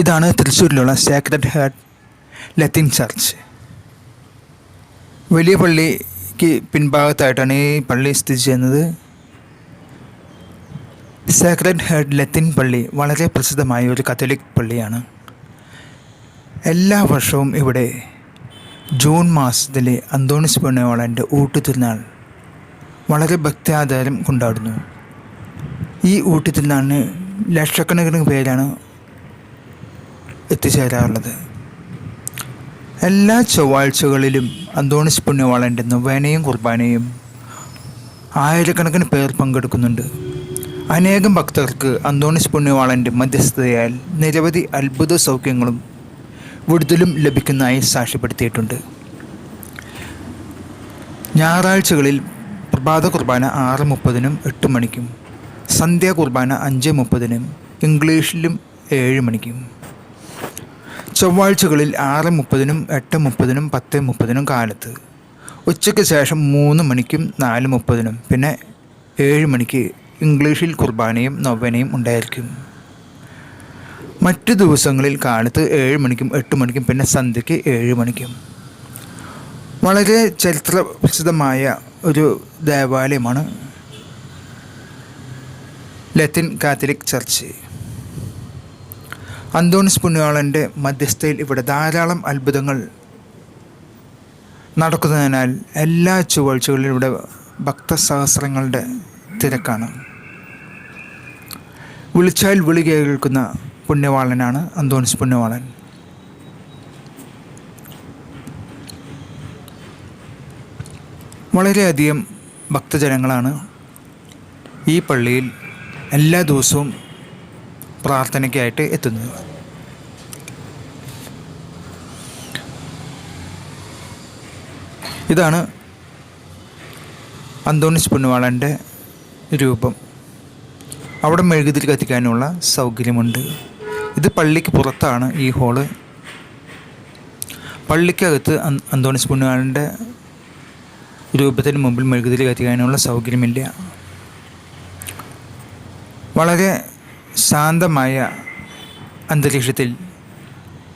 ഇതാണ് തൃശ്ശൂരിലുള്ള sacred heart Latin church വലിയ പള്ളിക്ക് പിൻഭാഗത്തായിട്ടാണ് ഈ പള്ളി സ്ഥിതി ചെയ്യുന്നത്. സാക്രഡ് ഹാർട്ട് ലത്തിൻ പള്ളി വളരെ പ്രസിദ്ധമായ ഒരു കത്തോലിക് പള്ളിയാണ്. എല്ലാ വർഷവും ഇവിടെ ജൂൺ മാസത്തിലെ അന്തോണിസ് പുണ്യവാളന്റെ ഊട്ടുതിരുന്നാൾ വളരെ ഭക്തിയാധാരം കൊണ്ടാടുന്നു. ഈ ഊട്ടുതിരുന്നാളിന് ലക്ഷക്കണക്കിന് പേരാണ് എത്തിച്ചേരാറുള്ളത്. എല്ലാ ചൊവ്വാഴ്ചകളിലും അന്തോണിസ് പുണ്യവാളന്റെ നൊവേനയും കുർബാനയും ആയിരക്കണക്കിന് പേർ പങ്കെടുക്കുന്നുണ്ട്. അനേകം ഭക്തർക്ക് അന്തോണിസ് പുണ്യവാളന്റെ മധ്യസ്ഥതയാൽ നിരവധി അത്ഭുത സൗഖ്യങ്ങളും വിടുതലും ലഭിക്കുന്നതായി സാക്ഷ്യപ്പെടുത്തിയിട്ടുണ്ട്. ഞായറാഴ്ചകളിൽ പ്രഭാത കുർബാന ആറ് മുപ്പതിനും എട്ട് മണിക്കും സന്ധ്യാ കുർബാന അഞ്ച് മുപ്പതിനും ഇംഗ്ലീഷിലും ഏഴ് മണിക്കും. ചൊവ്വാഴ്ചകളിൽ ആറ് മുപ്പതിനും എട്ട് മുപ്പതിനും പത്ത് മുപ്പതിനും കാലത്ത്. ഉച്ചയ്ക്ക് ശേഷം മൂന്ന് മണിക്കും നാല് മുപ്പതിനും പിന്നെ ഏഴ് മണിക്ക് ഇംഗ്ലീഷിൽ കുർബാനയും നൊവ്വനയും ഉണ്ടായിരിക്കും. മറ്റു ദിവസങ്ങളിൽ കാലത്ത് ഏഴ് മണിക്കും എട്ട് മണിക്കും പിന്നെ സന്ധ്യയ്ക്ക് ഏഴ് മണിക്കും. വളരെ ചരിത്ര പ്രസിദ്ധമായ ഒരു ദേവാലയമാണ് ലത്തിൻ കാത്തലിക് ചർച്ച്. അന്തോണിസ് പുണ്യാളന്റെ മധ്യസ്ഥയിൽ ഇവിടെ ധാരാളം അത്ഭുതങ്ങൾ നടക്കുന്നതിനാൽ എല്ലാ ചൊവ്വാഴ്ചകളിലും ഇവിടെ ഭക്തസഹസ്രങ്ങളുടെ തിരക്കാണ്. വിളിച്ചാൽ വിളി കേൾക്കുന്ന പുണ്യവാളനാണ് അന്തോണിസ് പുണ്യവാളൻ. വളരെയധികം ഭക്തജനങ്ങളാണ് ഈ പള്ളിയിൽ എല്ലാ ദിവസവും പ്രാർത്ഥനയ്ക്കായിട്ട് എത്തുന്നത്. ഇതാണ് അന്തോണിസ് പുണ്യവാളന്റെ രൂപം. അവിടെ മെഴുകുതിൽ കത്തിക്കാനുള്ള സൗകര്യമുണ്ട്. ഇത് പള്ളിക്ക് പുറത്താണ് ഈ ഹോൾ. പള്ളിക്കകത്ത് അന്- അന്തോണിസ് പുണ്യവാളന്റെ രൂപത്തിന് മുമ്പിൽ മെഴുകുതിൽ കത്തിക്കാനുള്ള സൗകര്യമില്ല. വളരെ ശാന്തമായ അന്തരീക്ഷത്തിൽ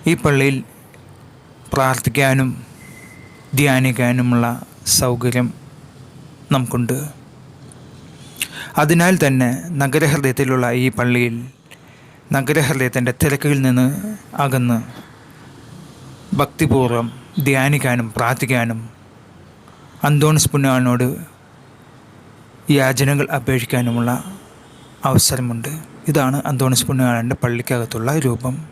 ഈ പള്ളിയിൽ പ്രാർത്ഥിക്കാനും ധ്യാനിക്കാനുമുള്ള സൗകര്യം നമുക്കുണ്ട്. അതിനാൽ തന്നെ നഗരഹൃദയത്തിലുള്ള ഈ പള്ളിയിൽ നഗരഹൃദയത്തിന്റെ തിരക്കിൽ നിന്ന് അകന്ന് ഭക്തിപൂർവം ധ്യാനിക്കാനും പ്രാർത്ഥിക്കാനും അന്തോണിസ് പുണ്യാളിനോട് യാചനകൾ അപേക്ഷിക്കാനുമുള്ള അവസരമുണ്ട്. ഇതാണ് അന്തോണിസ് പുണ്യാളന്റെ പള്ളിക്കകത്തുള്ള രൂപം.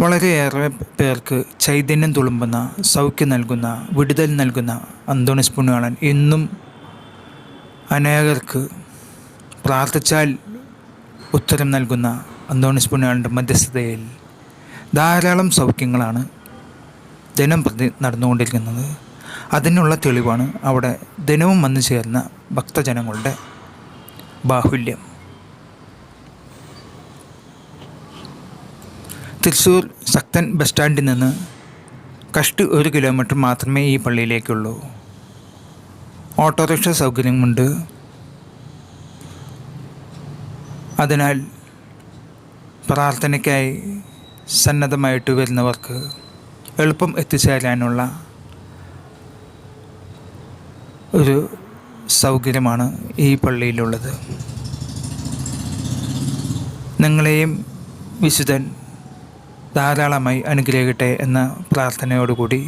വളരെയേറെ പേർക്ക് ചൈതന്യം തുളുമ്പുന്ന സൗഖ്യം നൽകുന്ന വിടുതൽ നൽകുന്ന അന്തോണിസ് പുണ്യാളൻ ഇന്നും അനേകർക്ക് പ്രാർത്ഥിച്ചാൽ ഉത്തരം നൽകുന്ന അന്തോണിസ് പുണ്യാളന്റെ മധ്യസ്ഥതയിൽ ധാരാളം സൗഖ്യങ്ങളാണ് ദിനം പ്രതി നടന്നുകൊണ്ടിരിക്കുന്നത്. അതിനുള്ള തെളിവാണ് അവിടെ ദിനവും വന്നു ചേർന്ന ഭക്തജനങ്ങളുടെ ബാഹുല്യം. തൃശ്ശൂർ ശക്തൻ ബസ് സ്റ്റാൻഡിൽ നിന്ന് കഷ്ടി ഒരു കിലോമീറ്റർ മാത്രമേ ഈ പള്ളിയിലേക്കുള്ളൂ. ഓട്ടോറിക്ഷ സൗകര്യമുണ്ട്. അതിനാൽ പ്രാർത്ഥനയ്ക്കായി സന്നദ്ധമായിട്ട് വരുന്നവർക്ക് എളുപ്പം എത്തിച്ചേരാനുള്ള ഒരു സൗകര്യമാണ് ഈ പള്ളിയിലുള്ളത്. നിങ്ങളെയും വിശുദ്ധൻ ധാരാളമായി അനുഗ്രഹിക്കട്ടെ എന്ന പ്രാർത്ഥനയോടുകൂടി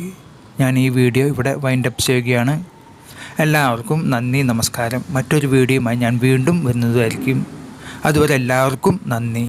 ഞാൻ ഈ വീഡിയോ ഇവിടെ വൈൻഡപ്പ് ചെയ്യുകയാണ്. എല്ലാവർക്കും നന്ദി നമസ്കാരം. മറ്റൊരു വീഡിയോയുമായി ഞാൻ വീണ്ടും വരുന്നതായിരിക്കും. അതുവരെ എല്ലാവർക്കും നന്ദി.